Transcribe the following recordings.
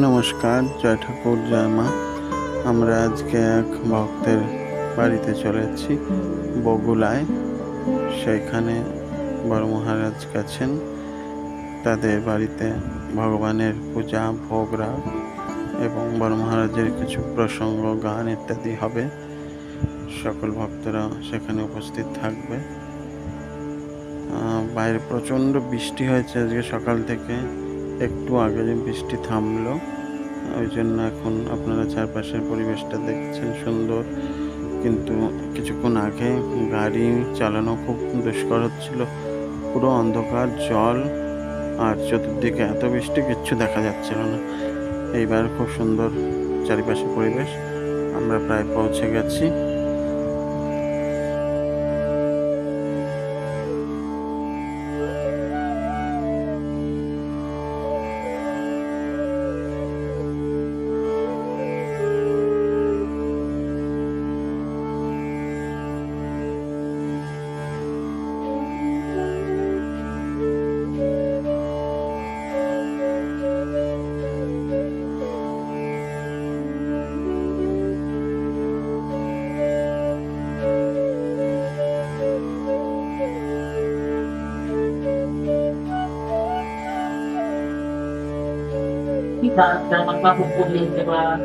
নমস্কার, জয় ঠাকুর, জয় মা। আমরা আজকে এক ভক্তের বাড়িতে চলেছি বগুলায়। সেখানে বড় মহারাজ গেছেন। তাদের বাড়িতে ভগবানের পূজা ভোগরা এবং বড় মহারাজের কিছু প্রসঙ্গ, গান ইত্যাদি হবে। সকল ভক্তরা সেখানে উপস্থিত থাকবে। বাইরে প্রচণ্ড বৃষ্টি হয়েছে আজকে সকাল থেকে। একটু আগে যে বৃষ্টি থামলো, ওই জন্য এখন আপনারা চারপাশের পরিবেশটা দেখছেন সুন্দর। কিন্তু কিছুক্ষণ আগে গাড়ি চালানো খুব দুষ্কর হচ্ছিল। পুরো অন্ধকার, জল, আর চতুর্দিকে এত বৃষ্টি, কিচ্ছু দেখা যাচ্ছিল না। এইবার খুব সুন্দর চারিপাশে পরিবেশ। আমরা প্রায় পৌঁছে গেছি। significa na magpapupulin, di ba?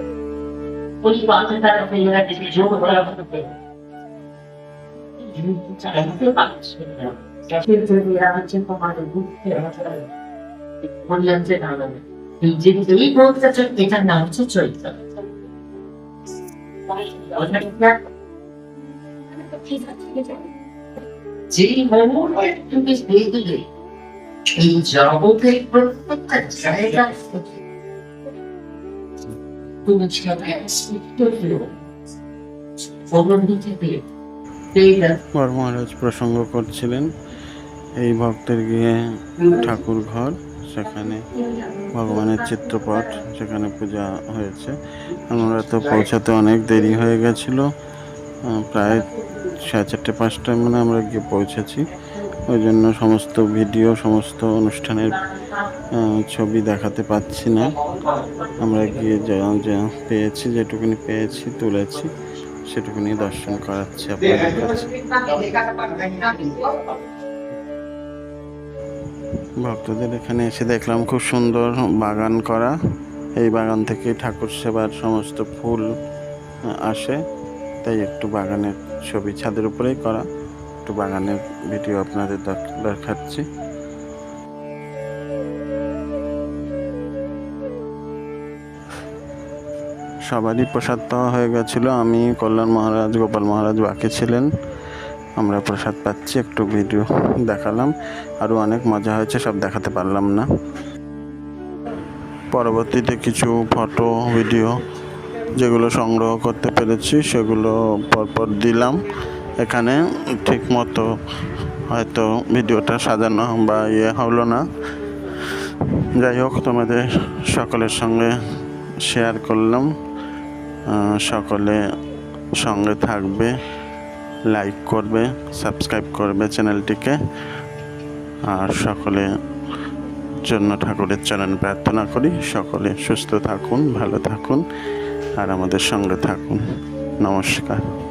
Kung iba, sa tayo kayo na decision, wala ko na kayo. Sa akin, ito pa. Siyempre, kailangan siya pamalagot. Kung yan siya naman. Hindi, hindi ko sa church, ito na sa church. Gee, my Lord, I do this daily. In job, okay, perfect. I got it. মহারাজ প্রসঙ্গ করছিলেন এই ভক্তের গিয়ে ঠাকুর ঘর, সেখানে ভগবানের চিত্রপট, সেখানে পূজা হয়েছে। আমরা তো পৌঁছাতে অনেক দেরি হয়ে গেছিল। প্রায় সাড়ে চারটে পাঁচটায় মানে আমরা গিয়ে পৌঁছেছি। ওই জন্য সমস্ত ভিডিও, সমস্ত অনুষ্ঠানের ছবি দেখাতে পাচ্ছি না। আমরা গিয়ে যা পেয়েছি, যেটুকুনি পেয়েছি, তুলেছি, সেটুকুনি দর্শন করাচ্ছি আপনাদের কাছে। ভক্তদের এখানে এসে দেখলাম খুব সুন্দর বাগান করা। এই বাগান থেকে ঠাকুর সেবার সমস্ত ফুল আসে। তাই একটু বাগানের ছবি ছাদের উপরেই করা। একটু বাগানের ভিডিও আপনাদের দেখাচ্ছি। সবারই প্রসাদ পাওয়া হয়ে গেছিল। আমি কল্যাণ মহারাজ, গোপাল মহারাজ বাকি ছিলেন। আমরা প্রসাদ পাচ্ছি, একটু ভিডিও দেখালাম। আরও অনেক মজা হয়েছে, সব দেখাতে পারলাম না। পরবর্তীতে কিছু ফটো, ভিডিও যেগুলো সংগ্রহ করতে পেরেছি, সেগুলো পরপর দিলাম। এখানে ঠিক মতো হয়তো ভিডিওটা সাজানো বা ইয়ে হলো না। যাই হোক, তোমাদের সকলের সঙ্গে শেয়ার করলাম। সকলে সঙ্গে থাকবে লাইক করবে সাবস্ক্রাইব করবে চ্যানেলটিকে। আর সকলে জন্য ঠাকুরের চরণ প্রার্থনা করি, সকলে সুস্থ থাকুন, ভালো থাকুন, আর আমাদের সঙ্গে থাকুন। নমস্কার।